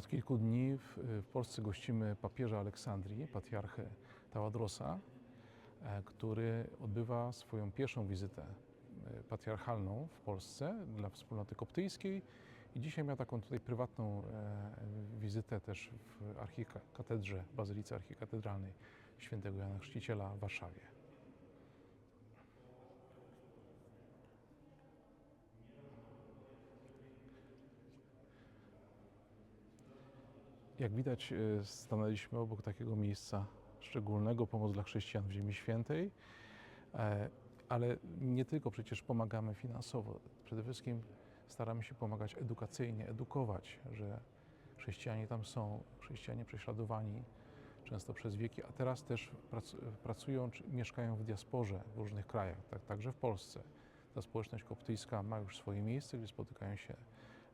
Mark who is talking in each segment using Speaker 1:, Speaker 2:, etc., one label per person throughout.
Speaker 1: Od kilku dni w, w Polsce gościmy papieża Aleksandrii, patriarchę Tawadrosa, e, który odbywa swoją pierwszą wizytę e, patriarchalną w Polsce dla wspólnoty koptyjskiej i dzisiaj miał taką tutaj prywatną e, wizytę też w archikatedrze, Bazylice Archikatedralnej Świętego Jana Chrzciciela w Warszawie. Jak widać, e, stanęliśmy obok takiego miejsca szczególnego, pomoc dla chrześcijan w Ziemi Świętej, E, ale nie tylko przecież pomagamy finansowo. Przede wszystkim staramy się pomagać edukacyjnie, edukować, że chrześcijanie tam są, chrześcijanie prześladowani często przez wieki, a teraz też prac- pracują czy mieszkają w diasporze w różnych krajach, tak, także w Polsce. Ta społeczność koptyjska ma już swoje miejsce, gdzie spotykają się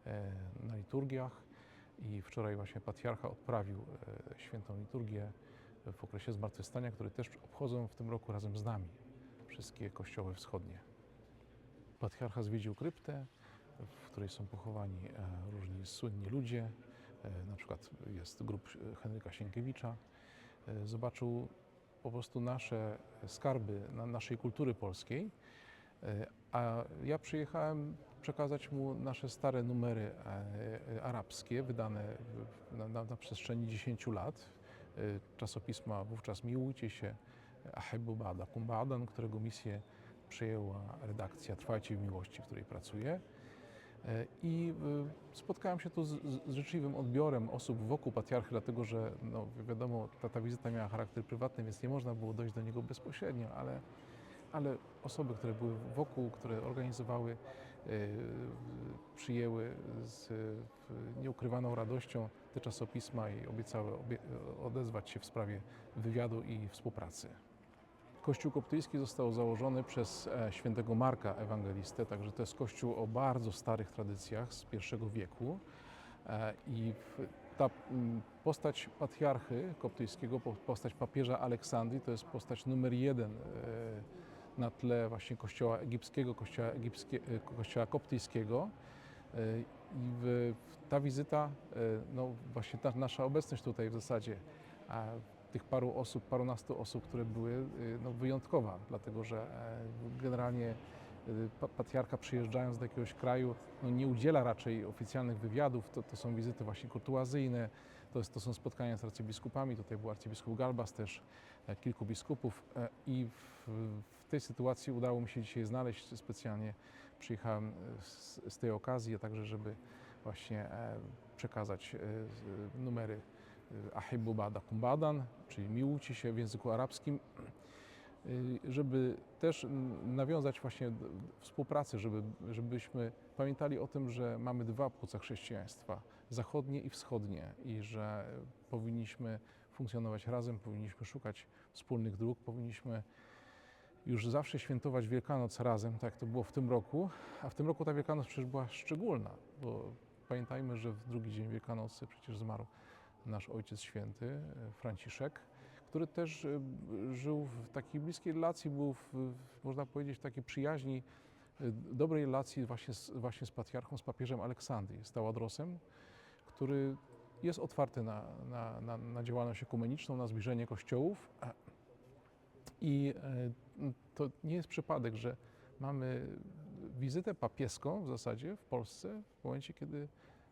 Speaker 1: e, na liturgiach i wczoraj właśnie patriarcha odprawił e, świętą liturgię w okresie zmartwychwstania, który też obchodzą w tym roku razem z nami wszystkie kościoły wschodnie. Patriarcha zwiedził kryptę, w której są pochowani e, różni słynni ludzie, e, na przykład jest grób Henryka Sienkiewicza. Zobaczył po prostu nasze skarby na naszej kultury polskiej, a ja przyjechałem przekazać mu nasze stare numery e, arabskie, wydane na, na, na przestrzeni 10 lat. E, Czasopisma wówczas Miłujcie się, Ahibu Bada Kumbadan, którego misję przejęła redakcja Trwajcie w Miłości, w której pracuję. E, I spotkałem się tu z, z życzliwym odbiorem osób wokół patriarchy, dlatego że no, wiadomo, ta, ta wizyta miała charakter prywatny, więc nie można było dojść do niego bezpośrednio, ale, ale osoby, które były wokół, które organizowały, y, przyjęły z y, nieukrywaną radością te czasopisma i obiecały obie, odezwać się w sprawie wywiadu i współpracy. Kościół koptyjski został założony przez e, świętego Marka Ewangelistę, także to jest kościół o bardzo starych tradycjach z I wieku. E, I ta postać patriarchy koptyjskiego, po- postać papieża Aleksandrii, to jest postać numer jeden e, na tle właśnie kościoła egipskiego, kościoła, egipskie, e, kościoła koptyjskiego. E, I w, ta wizyta, e, no właśnie ta nasza obecność tutaj w zasadzie, a tych paru osób, parunastu osób, które były no, wyjątkowa, dlatego że generalnie pa- patriarcha przyjeżdżając do jakiegoś kraju no, nie udziela raczej oficjalnych wywiadów, to, to są wizyty właśnie kurtuazyjne, to, jest, to są spotkania z arcybiskupami, tutaj był arcybiskup Galbas też, kilku biskupów i w, w tej sytuacji udało mi się dzisiaj znaleźć, specjalnie przyjechałem e, z, z tej okazji, a także żeby właśnie e, przekazać e, numery Ahibu Bada Kumbadan, czyli miłujcie się w języku arabskim, żeby też nawiązać właśnie współpracę, żeby, żebyśmy pamiętali o tym, że mamy dwa płuca chrześcijaństwa, zachodnie i wschodnie i że powinniśmy funkcjonować razem, powinniśmy szukać wspólnych dróg, powinniśmy już zawsze świętować Wielkanoc razem, tak to było w tym roku, a w tym roku ta Wielkanoc przecież była szczególna, bo pamiętajmy, że w drugi dzień Wielkanocy przecież zmarł nasz Ojciec Święty, e, Franciszek, który też e, żył w takiej bliskiej relacji, był, w, można powiedzieć, w takiej przyjaźni, e, dobrej relacji właśnie z, właśnie z patriarchą, z papieżem Aleksandrii, z Taładrosem, który jest otwarty na, na, na, na działalność ekumeniczną, na zbliżenie kościołów. I e, to nie jest przypadek, że mamy wizytę papieską w zasadzie w Polsce w momencie, kiedy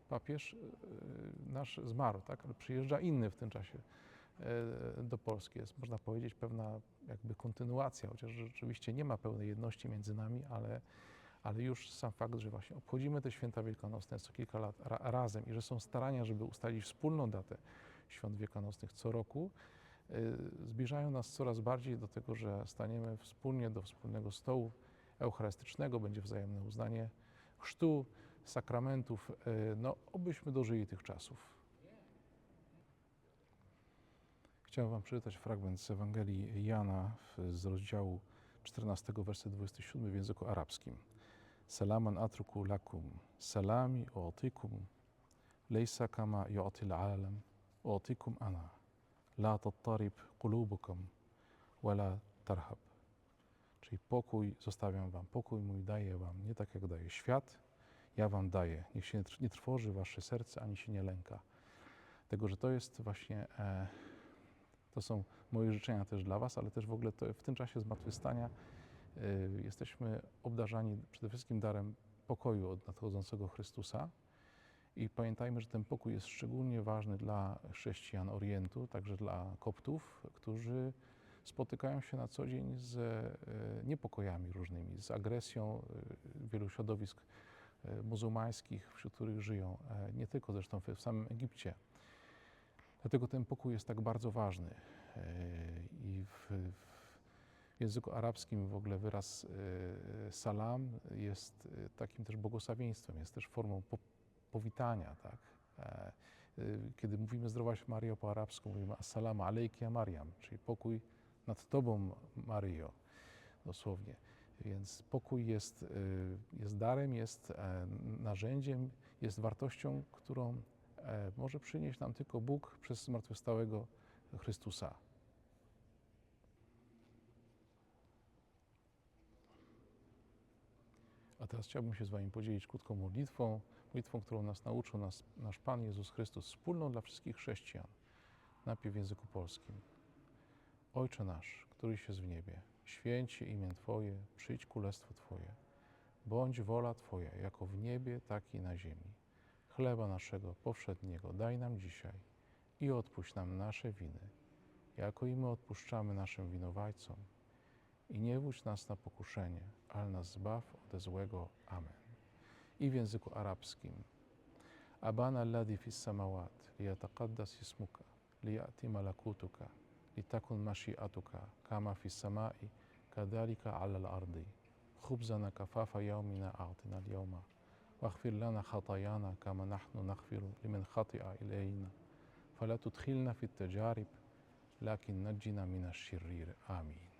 Speaker 1: papież e, nasz zmarł, tak? ale przyjeżdża inny w tym czasie e, do Polski. Jest, można powiedzieć, pewna jakby kontynuacja, chociaż rzeczywiście nie ma pełnej jedności między nami, ale, ale już sam fakt, że właśnie obchodzimy te święta wielkanocne co kilka lat ra, razem i że są starania, żeby ustalić wspólną datę świąt wielkanocnych co roku, zbliżają nas coraz bardziej do tego, że staniemy wspólnie do wspólnego stołu eucharystycznego, będzie wzajemne uznanie chrztu, sakramentów. y, No, obyśmy dożyli tych czasów. Chciałem Wam przeczytać fragment z Ewangelii Jana z rozdziału 14, werset 27 w języku arabskim. Salaman atruku lakum, salami u'tikum, lejsa kama yu'ti al-alam, u'tikum ana. La tattarib qulubukum, wala tarhab. Czyli pokój zostawiam wam, pokój mój daję wam, nie tak jak daje świat, ja wam daję. Niech się nie trwoży wasze serce, ani się nie lęka. Tego, że to jest właśnie, e, to są moje życzenia też dla Was, ale też w ogóle to w tym czasie zmartwychwstania e, jesteśmy obdarzani przede wszystkim darem pokoju od nadchodzącego Chrystusa. I pamiętajmy, że ten pokój jest szczególnie ważny dla chrześcijan Orientu, także dla Koptów, którzy spotykają się na co dzień z e, niepokojami różnymi, z agresją e, wielu środowisk e, muzułmańskich, wśród których żyją, nie tylko zresztą w samym Egipcie. Dlatego ten pokój jest tak bardzo ważny. I w, w języku arabskim w ogóle wyraz salam jest takim też błogosławieństwem, jest też formą powitania. Tak? E, e, Kiedy mówimy zdrowaś Mario po arabsku, mówimy assalamu alejki Mariam, czyli pokój nad Tobą, Maryjo, dosłownie. Więc pokój jest, e, jest darem, jest narzędziem, jest wartością, którą może przynieść nam tylko Bóg przez zmartwychwstałego Chrystusa. A teraz chciałbym się z Wami podzielić krótką modlitwą, modlitwą, którą nas nauczył nas, nasz Pan Jezus Chrystus, wspólną dla wszystkich chrześcijan, najpierw w języku polskim. Ojcze nasz, któryś jest w niebie, święć imię Twoje, przyjdź królestwo Twoje. Bądź wola Twoja, jako w niebie, tak i na ziemi. Chleba naszego powszedniego daj nam dzisiaj i odpuść nam nasze winy, jako i my odpuszczamy naszym winowajcom. I nie wódź nas na pokuszenie, ale nas zbaw ode złego. Amen. I w języku arabskim. Abana alladhi fis samawat, liyataqaddas ismuka, liya'ti malakutuka, litakun mashi'atuka, kama fis samai, kadhalika ala al-ardi. خبزنا كفاف يومنا أعطنا اليوم واغفر لنا خطايانا كما نحن نغفر لمن خطئ إلينا فلا تدخلنا في التجارب لكن نجنا من الشرير آمين